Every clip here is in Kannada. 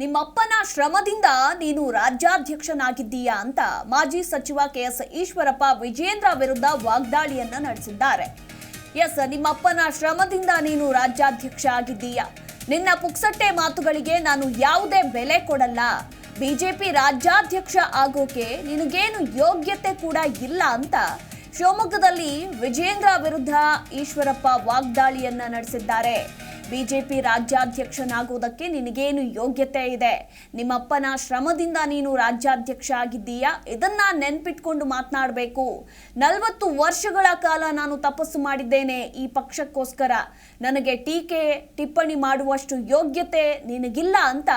ನಿಮ್ಮಪ್ಪನ ಶ್ರಮದಿಂದ ನೀನು ರಾಜ್ಯಾಧ್ಯಕ್ಷನಾಗಿದ್ದೀಯಾ ಅಂತ ಮಾಜಿ ಸಚಿವ ಕೆಎಸ್ ಈಶ್ವರಪ್ಪ ವಿಜೇಂದ್ರ ವಿರುದ್ಧ ವಾಗ್ದಾಳಿಯನ್ನ ನಡೆಸಿದ್ದಾರೆ. ಎಸ್, ನಿಮ್ಮಪ್ಪನ ಶ್ರಮದಿಂದ ನೀನು ರಾಜ್ಯಾಧ್ಯಕ್ಷ ಆಗಿದ್ದೀಯಾ ನಿನ್ನ ಪುಕ್ಸಟ್ಟೆ ಮಾತುಗಳಿಗೆ ನಾನು ಯಾವುದೇ ಬೆಲೆ ಕೊಡಲ್ಲ. ಬಿಜೆಪಿ ರಾಜ್ಯಾಧ್ಯಕ್ಷ ಆಗೋಕೆ ನಿನಗೇನು ಯೋಗ್ಯತೆ ಕೂಡ ಇಲ್ಲ ಅಂತ ಶಿವಮೊಗ್ಗದಲ್ಲಿ ವಿಜೇಂದ್ರ ವಿರುದ್ಧ ಈಶ್ವರಪ್ಪ ವಾಗ್ದಾಳಿಯನ್ನ ನಡೆಸಿದ್ದಾರೆ. ಬಿಜೆಪಿ ರಾಜ್ಯಾಧ್ಯಕ್ಷನಾಗುವುದಕ್ಕೆ ನಿನಗೇನು ಯೋಗ್ಯತೆ ಇದೆ? ನಿಮ್ಮಪ್ಪನ ಶ್ರಮದಿಂದ ನೀನು ರಾಜ್ಯಾಧ್ಯಕ್ಷ ಆಗಿದ್ದೀಯಾ ಇದನ್ನ ನೆನ್ಪಿಟ್ಕೊಂಡು ಮಾತನಾಡಬೇಕು. ನಲವತ್ತು ವರ್ಷಗಳ ಕಾಲ ನಾನು ತಪಸ್ಸು ಮಾಡಿದ್ದೇನೆ ಈ ಪಕ್ಷಕ್ಕೋಸ್ಕರ. ನನಗೆ ಟೀಕೆ, ಟಿಪ್ಪಣಿ ಮಾಡುವಷ್ಟು ಯೋಗ್ಯತೆ ನಿನಗಿಲ್ಲ ಅಂತ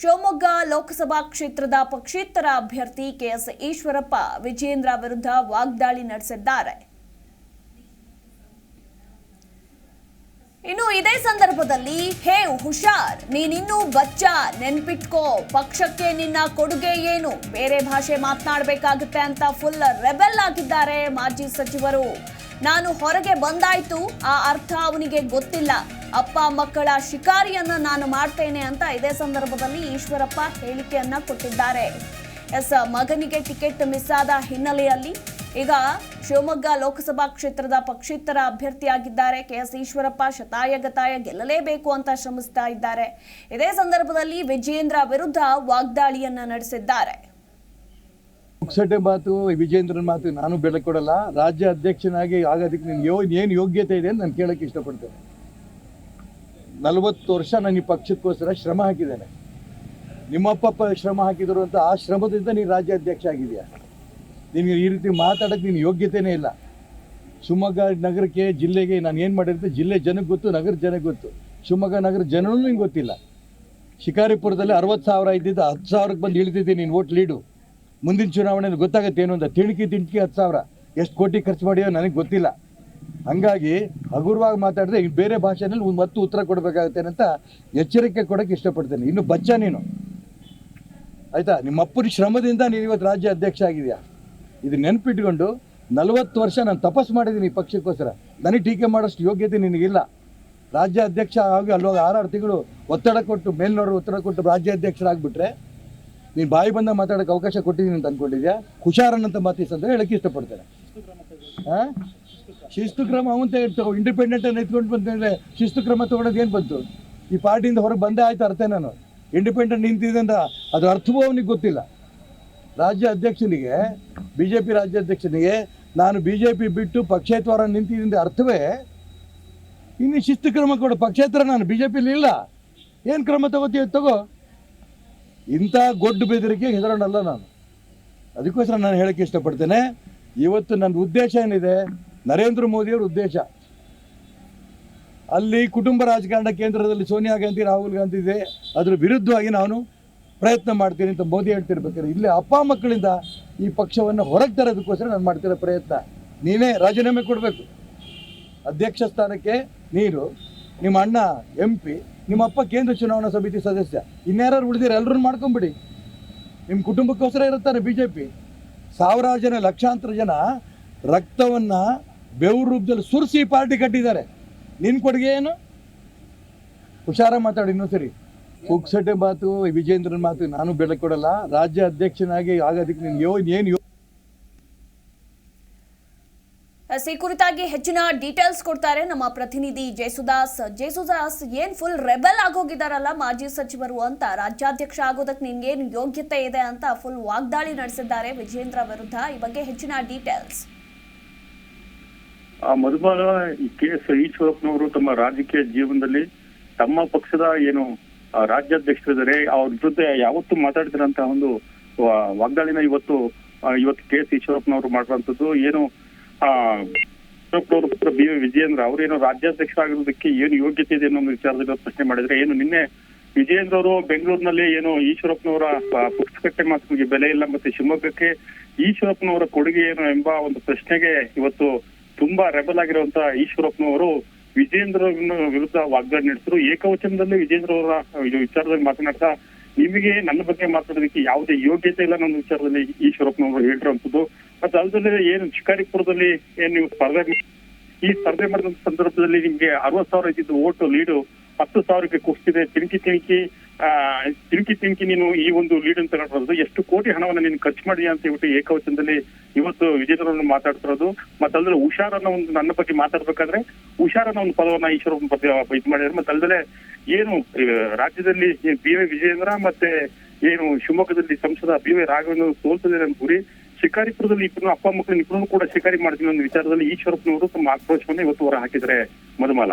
ಶಿವಮೊಗ್ಗ ಲೋಕಸಭಾ ಕ್ಷೇತ್ರದ ಪಕ್ಷೇತರ ಅಭ್ಯರ್ಥಿ ಕೆಎಸ್ ಈಶ್ವರಪ್ಪ ವಿಜೇಂದ್ರ ವಿರುದ್ಧ ವಾಗ್ದಾಳಿ ನಡೆಸಿದ್ದಾರೆ. ಇನ್ನು ಇದೇ ಸಂದರ್ಭದಲ್ಲಿ, ಹೇ ಹುಷಾರ್, ನೀನಿನ್ನೂ ಬಚ್ಚ, ನೆನ್ಪಿಟ್ಕೋ, ಪಕ್ಷಕ್ಕೆ ನಿನ್ನ ಕೊಡುಗೆ ಏನು? ಬೇರೆ ಭಾಷೆ ಮಾತನಾಡಬೇಕಾಗುತ್ತೆ ಅಂತ ಫುಲ್ ರೆಬೆಲ್ ಆಗಿದ್ದಾರೆ ಮಾಜಿ ಸಚಿವರು. ನಾನು ಹೊರಗೆ ಬಂದಾಯ್ತು, ಆ ಅರ್ಥ ಅವನಿಗೆ ಗೊತ್ತಿಲ್ಲ. ಅಪ್ಪ ಮಕ್ಕಳ ಶಿಕಾರಿಯನ್ನ ನಾನು ಮಾಡ್ತೇನೆ ಅಂತ ಇದೇ ಸಂದರ್ಭದಲ್ಲಿ ಈಶ್ವರಪ್ಪ ಹೇಳಿಕೆಯನ್ನ ಕೊಟ್ಟಿದ್ದಾರೆ. ಎಸ್, ಮಗನಿಗೆ ಟಿಕೆಟ್ ಮಿಸ್ ಆದ ಹಿನ್ನೆಲೆಯಲ್ಲಿ ಈಗ ಶಿವಮೊಗ್ಗ ಲೋಕಸಭಾ ಕ್ಷೇತ್ರದ ಪಕ್ಷೇತರ ಅಭ್ಯರ್ಥಿಯಾಗಿದ್ದಾರೆ ಕೆಎಸ್ ಈಶ್ವರಪ್ಪ. ಶತಾಯಗತಾಯ ಗೆಲ್ಲಲೇಬೇಕು ಅಂತ ಶ್ರಮಿಸ್ತಾ ಇದ್ದಾರೆ. ಇದೇ ಸಂದರ್ಭದಲ್ಲಿ ವಿಜೇಂದ್ರ ವಿರುದ್ಧ ವಾಗ್ದಾಳಿಯನ್ನ ನಡೆಸಿದ್ದಾರೆ. ಪುಕ್ಸಟೆ ಮಾತು ವಿಜೇಂದ್ರನ ಮಾತು ನಾನು ಬೆಲೆ ಕೊಡಲ್ಲ. ರಾಜ್ಯ ಅಧ್ಯಕ್ಷನಾಗಿ ಆಗೋದಕ್ಕೆ ನಿನ್ಗೆ ಏನು ಯೋಗ್ಯತೆ ಇದೆ ಅಂತ ನಾನು ಕೇಳಕ್ಕೆ ಇಷ್ಟಪಡ್ತೇನೆ. ನಲವತ್ತು ವರ್ಷ ನಾನು ಈ ಪಕ್ಷಕ್ಕೋಸ್ಕರ ಶ್ರಮ ಹಾಕಿದ್ದೇನೆ. ನಿಮ್ಮಪ್ಪ ಶ್ರಮ ಹಾಕಿದ್ರು ಅಂತ ಆ ಶ್ರಮದಿಂದ ನೀನು ರಾಜ್ಯಾಧ್ಯಕ್ಷ ಆಗಿದೆಯಾ ನಿನಗೆ ಈ ರೀತಿ ಮಾತಾಡೋಕ್ಕೆ ನಿನ್ನ ಯೋಗ್ಯತೆಯೇ ಇಲ್ಲ. ಶಿವಮೊಗ್ಗ ನಗರಕ್ಕೆ ಜಿಲ್ಲೆಗೆ ನಾನು ಏನು ಮಾಡಿರುತ್ತೆ ಜಿಲ್ಲೆ ಜನಕ್ಕೆ ಗೊತ್ತು, ನಗರ ಜನಕ್ಕೆ ಗೊತ್ತು. ಶಿವಮೊಗ್ಗ ನಗರ ಜನನೂ ನಿಂಗೆ ಗೊತ್ತಿಲ್ಲ. ಶಿಕಾರಿಪುರದಲ್ಲಿ ಅರವತ್ತು ಸಾವಿರ ಇದ್ದಿದ್ದು ಹತ್ತು ಸಾವಿರಕ್ಕೆ ಬಂದು ಇಳಿದಿದ್ದೆ ನೀನು ಓಟ್ ಲೀಡು ಮುಂದಿನ ಚುನಾವಣೆಯಲ್ಲಿ ಗೊತ್ತಾಗುತ್ತೆ ಏನು ಅಂತ? ತಿಣಕಿ ತಿಂಟಿಕೆ ಹತ್ತು ಸಾವಿರ. ಎಷ್ಟು ಕೋಟಿ ಖರ್ಚು ಮಾಡಿಯೋ ನನಗೆ ಗೊತ್ತಿಲ್ಲ. ಹಾಗಾಗಿ ಹಗುರವಾಗಿ ಮಾತಾಡಿದ್ರೆ ಈಗ ಬೇರೆ ಭಾಷೆನಲ್ಲಿ ಒಂದು ಮತ್ತು ಉತ್ತರ ಕೊಡಬೇಕಾಗುತ್ತೆ ಅಂತ ಎಚ್ಚರಿಕೆ ಕೊಡೋಕ್ಕೆ ಇಷ್ಟಪಡ್ತೇನೆ. ಇನ್ನು ಬಚ್ಚ ನೀನು. ಆಯಿತಾ? ನಿಮ್ಮ ಅಪ್ಪನ ಶ್ರಮದಿಂದ ನೀನು ಇವತ್ತು ರಾಜ್ಯ ಅಧ್ಯಕ್ಷ ಆಗಿದೆಯಾ ಇದು ನೆನಪಿಟ್ಕೊಂಡು ನಲವತ್ತು ವರ್ಷ ನಾನು ತಪಸ್ಸು ಮಾಡಿದ್ದೀನಿ ಈ ಪಕ್ಷಕ್ಕೋಸ್ಕರ. ನನಗೆ ಟೀಕೆ ಮಾಡೋಷ್ಟು ಯೋಗ್ಯತೆ ನಿನಗಿಲ್ಲ. ರಾಜ್ಯ ಅಧ್ಯಕ್ಷ ಆಗಿ ಅಲ್ಲೋಗ ಆರಾರು ತಿಂಗಳು ಒತ್ತಡ ಕೊಟ್ಟು ಮೇಲ್ನೋರು ಒತ್ತಡ ಕೊಟ್ಟು ರಾಜ್ಯ ಅಧ್ಯಕ್ಷರಾಗ್ಬಿಟ್ರೆ ನೀನು ಬಾಯಿ ಬಂದ ಮಾತಾಡೋಕ್ಕೆ ಅವಕಾಶ ಕೊಟ್ಟಿದ್ದೀನಿ ಅಂತ ಅಂದ್ಕೊಂಡಿದ್ಯಾ ಹುಷಾರನ್ನಂತ ಮಾತಿಸ್ ಅಂತ ಹೇಳಕ್ಕೆ ಇಷ್ಟಪಡ್ತೇನೆ. ಹಾಂ ಶಿಸ್ತು ಕ್ರಮ ಅವಂತ ಇಂಡಿಪೆಂಡೆಂಟ್ ಅನ್ನು ಎತ್ಕೊಂಡು ಬಂತಂದ್ರೆ ಶಿಸ್ತು ಕ್ರಮ ತಗೊಳೋದು ಏನು ಬಂತು? ಈ ಪಾರ್ಟಿಯಿಂದ ಹೊರಗೆ ಬಂದೇ ಆಯ್ತು ಅರ್ಥ ನಾನು. ಇಂಡಿಪೆಂಡೆಂಟ್ ನಿಂತಿದೆ ಅಂತ ಅದ್ರ ಅರ್ಥವೂ ಅವನಿಗೆ ಗೊತ್ತಿಲ್ಲ. ರಾಜ್ಯ ಅಧ್ಯಕ್ಷನಿಗೆ ಬಿ ಜೆ ಪಿ ರಾಜ್ಯಾಧ್ಯಕ್ಷನಿಗೆ ನಾನು ಬಿ ಜೆ ಪಿ ಬಿಟ್ಟು ಪಕ್ಷೇತರ ನಿಂತಿದ್ದ ಅರ್ಥವೇ? ಇನ್ನು ಶಿಸ್ತು ಕ್ರಮ ಕೊಡು, ಪಕ್ಷೇತರ ನಾನು ಬಿ ಜೆ ಪಿಲಿ ಇಲ್ಲ. ಏನು ಕ್ರಮ ತಗೋತೀಯ ತಗೋ. ಇಂಥ ಗೊಡ್ಡು ಬೆದರಿಕೆ ಹೆದರೋಣಲ್ಲ ನಾನು. ಅದಕ್ಕೋಸ್ಕರ ನಾನು ಹೇಳೋಕ್ಕೆ ಇಷ್ಟಪಡ್ತೇನೆ. ಇವತ್ತು ನನ್ನ ಉದ್ದೇಶ ಏನಿದೆ? ನರೇಂದ್ರ ಮೋದಿಯವ್ರ ಉದ್ದೇಶ. ಅಲ್ಲಿ ಕುಟುಂಬ ರಾಜಕಾರಣ ಕೇಂದ್ರದಲ್ಲಿ ಸೋನಿಯಾ ಗಾಂಧಿ, ರಾಹುಲ್ ಗಾಂಧಿ ಇದೆ. ಅದರ ವಿರುದ್ಧವಾಗಿ ನಾನು ಪ್ರಯತ್ನ ಮಾಡ್ತೀನಿ ಅಂತ ಮೋದಿ ಹೇಳ್ತಿರ್ಬೇಕಾದ್ರೆ, ಇಲ್ಲಿ ಅಪ್ಪ ಮಕ್ಕಳಿಂದ ಈ ಪಕ್ಷವನ್ನು ಹೊರಗೆ ತರೋದಕ್ಕೋಸ್ಕರ ನಾನು ಮಾಡ್ತಿರೋ ಪ್ರಯತ್ನ. ನೀನೇ ರಾಜೀನಾಮೆ ಕೊಡಬೇಕು. ಅಧ್ಯಕ್ಷ ಸ್ಥಾನಕ್ಕೆ ನೀರು, ನಿಮ್ಮ ಅಣ್ಣ ಎಂ ಪಿ, ನಿಮ್ಮ ಅಪ್ಪ ಕೇಂದ್ರ ಚುನಾವಣಾ ಸಮಿತಿ ಸದಸ್ಯ. ಇನ್ಯಾರು ಉಳಿದಿರ ಎಲ್ಲರೂ ಮಾಡ್ಕೊಂಬಿಡಿ. ನಿಮ್ಮ ಕುಟುಂಬಕ್ಕೋಸ್ಕರ ಇರುತ್ತಾರೆ ಬಿ ಜೆ ಪಿ ಸಾವಿರಾರು ಜನ, ಲಕ್ಷಾಂತರ ಜನ ರಕ್ತವನ್ನು ಬೆವರು ರೂಪದಲ್ಲಿ ಸುರಿಸಿ ಪಾರ್ಟಿ ಕಟ್ಟಿದ್ದಾರೆ. ನಿನ್ನ ಕೊಡುಗೆ ಏನು? ಹುಷಾರ ಮಾತಾಡಿ ಇನ್ನೊಂದು ಸರಿ ಪುಕ್ಸಟೆ ಮಾತು ವಿಜೇಂದ್ರನ್ ಮಾತು ನಾನು ಬೆಲೆ ಕೊಡಲ್ಲ. ರಾಜ್ಯ ಅಧ್ಯಕ್ಷನಾಗಿ ಆಗೋದಕ್ಕೆ ನಿನ್ಗೆ ಯೋ ಏನು ಈ ಕುರಿತಾಗಿ ಹೆಚ್ಚಿನ ಡೀಟೇಲ್ಸ್ ಕೊಡ್ತಾರೆ ನಮ್ಮ ಪ್ರತಿನಿಧಿ ಜೇಸುದಾಸ್. ಜೇಸುದಾಸ್ ಏನ್ ಫುಲ್ ರೆಬೆಲ್ ಆಗೋಗಿದಾರಲ್ಲ ಮಾಜಿ ಸಚಿವರು ಅಂತ. ರಾಜ್ಯಾಧ್ಯಕ್ಷ ಆಗೋದಕ್ಕೆ ನಿನ್ಗೇನು ಯೋಗ್ಯತೆ ಇದೆ ಅಂತ ಫುಲ್ ವಾಗ್ದಾಳಿ ನಡೆಸಿದ್ದಾರೆ ವಿಜೇಂದ್ರ ವಿರುದ್ಧ. ಈ ಬಗ್ಗೆ ಹೆಚ್ಚಿನ ಡೀಟೇಲ್ಸ್ ಆ ಮಧುಬಾಲ ಈ ಕೆ ಎಸ್ ಈಶ್ವರಪ್ಪನವರು ತಮ್ಮ ರಾಜಕೀಯ ಜೀವನದಲ್ಲಿ ತಮ್ಮ ಪಕ್ಷದ ಏನು ರಾಜ್ಯಾಧ್ಯಕ್ಷರಿದ್ದಾರೆ. ಅವ್ರ ಜೊತೆ ಯಾವತ್ತು ಮಾತಾಡಿದ್ರಂತ ಒಂದು ವಾಗ್ದಾಳಿನ ಇವತ್ತು ಇವತ್ತು ಕೆ ಎಸ್ ಈಶ್ವರಪ್ಪನವರು ಮಾಡಿರುವಂತದ್ದು ಏನು, ಆ ಈಶ್ವರಪ್ಪನವರು ಪುತ್ರ ಬಿ ವಿಜಯೇಂದ್ರ ಅವರೇನು ರಾಜ್ಯಾಧ್ಯಕ್ಷ ಆಗಿರೋದಕ್ಕೆ ಏನು ಯೋಗ್ಯತೆ ಇದೆ ಅನ್ನೋ ವಿಚಾರದಲ್ಲಿ ಪ್ರಶ್ನೆ ಮಾಡಿದ್ರೆ, ಏನು ನಿನ್ನೆ ವಿಜಯೇಂದ್ರ ಅವರು ಬೆಂಗಳೂರಿನಲ್ಲಿ ಏನು ಈಶ್ವರಪ್ಪನವರ ಪುಸ್ತಕಕ್ಕೆ ಮಾತಿಗೆ ಬೆಲೆ ಇಲ್ಲ ಮತ್ತೆ ಶಿವಮೊಗ್ಗಕ್ಕೆ ಈಶ್ವರಪ್ಪನವರ ಕೊಡುಗೆ ಏನು ಎಂಬ ಒಂದು ಪ್ರಶ್ನೆಗೆ ಇವತ್ತು ತುಂಬಾ ರೆಬಲ್ ಆಗಿರುವಂತ ಈಶ್ವರಪ್ಪನವರು ವಿಜೇಂದ್ರ ವಿರುದ್ಧ ವಾಗ್ದಾಳಿ ನಡೆಸಿದ್ರು. ಏಕವಚನದಲ್ಲಿ ವಿಜೇಂದ್ರ ಅವರ ವಿಚಾರದಲ್ಲಿ ಮಾತನಾಡ್ತಾ ನಿಮಗೆ ನನ್ನ ಬಗ್ಗೆ ಮಾತಾಡೋದಕ್ಕೆ ಯಾವುದೇ ಯೋಗ್ಯತೆ ಇಲ್ಲ ನನ್ನ ವಿಚಾರದಲ್ಲಿ ಈಶ್ವರಪ್ಪನವರು ಹೇಳಿರುವಂತದ್ದು ಮತ್ತೆ ಅಲ್ಲದೆ ಏನು ಶಿಕಾರಿಪುರದಲ್ಲಿ ಏನ್ ನೀವು ಸ್ಪರ್ಧೆ ಈ ಸ್ಪರ್ಧೆ ಮಾಡಿದ ಸಂದರ್ಭದಲ್ಲಿ ನಿಮ್ಗೆ ಅರವತ್ ಸಾವಿರ ಇದ್ದಿದ್ದು ಓಟು ಲೀಡು, ಹತ್ತು ಸಾವಿರಕ್ಕೆ ಕುಸ್ತಿದೆ ತಿಣಿಕಿ ತಿಣಕಿ ತಿಂಕಿ ತಿರುಕಿ ನೀನು ಈ ಒಂದು ಲೀಡ್ ಅಂತ ಎಷ್ಟು ಕೋಟಿ ಹಣವನ್ನ ನೀನು ಖರ್ಚು ಮಾಡಿದ್ಯಾ ಅಂತ ಹೇಳ್ಬಿಟ್ಟು ಏಕವಚನದಲ್ಲಿ ಇವತ್ತು ವಿಜೇತರನ್ನು ಮಾತಾಡ್ತಿರೋದು ಮತ್ತಲ್ಲದೆ ಹುಷಾರನ್ನ ಒಂದು ನನ್ನ ಬಗ್ಗೆ ಮಾತಾಡ್ಬೇಕಾದ್ರೆ ಹುಷಾರನ್ನ ಒಂದು ಪದವನ್ನ ಈಶ್ವರ ಬಗ್ಗೆ ಇದು ಮಾಡಿದ್ರೆ ಮತ್ತಲ್ಲದೆ ಏನು ರಾಜ್ಯದಲ್ಲಿ ಬಿ ವೈ ವಿಜೇಂದ್ರ ಮತ್ತೆ ಏನು ಶಿವಮೊಗ್ಗದಲ್ಲಿ ಸಂಸದ ಬಿ ವೈ ರಾಘವೇಂದ್ರ ಸೋಲ್ತದೆ ನನ್ನ ಗುರಿ ಶಿಕಾರಿಪುರದಲ್ಲಿ ಇಬ್ಬರು ಅಪ್ಪ ಮಕ್ಕಳು ಇಬ್ಬರನ್ನು ಕೂಡ ಶಿಕಾರಿ ಮಾಡ್ತೀನಿ ಒಂದು ವಿಚಾರದಲ್ಲಿ ಈಶ್ವರಪ್ಪನವರು ತಮ್ಮ ಆಕ್ರೋಶವನ್ನು ಇವತ್ತು ಹೊರ ಹಾಕಿದ್ರೆ Madhumala.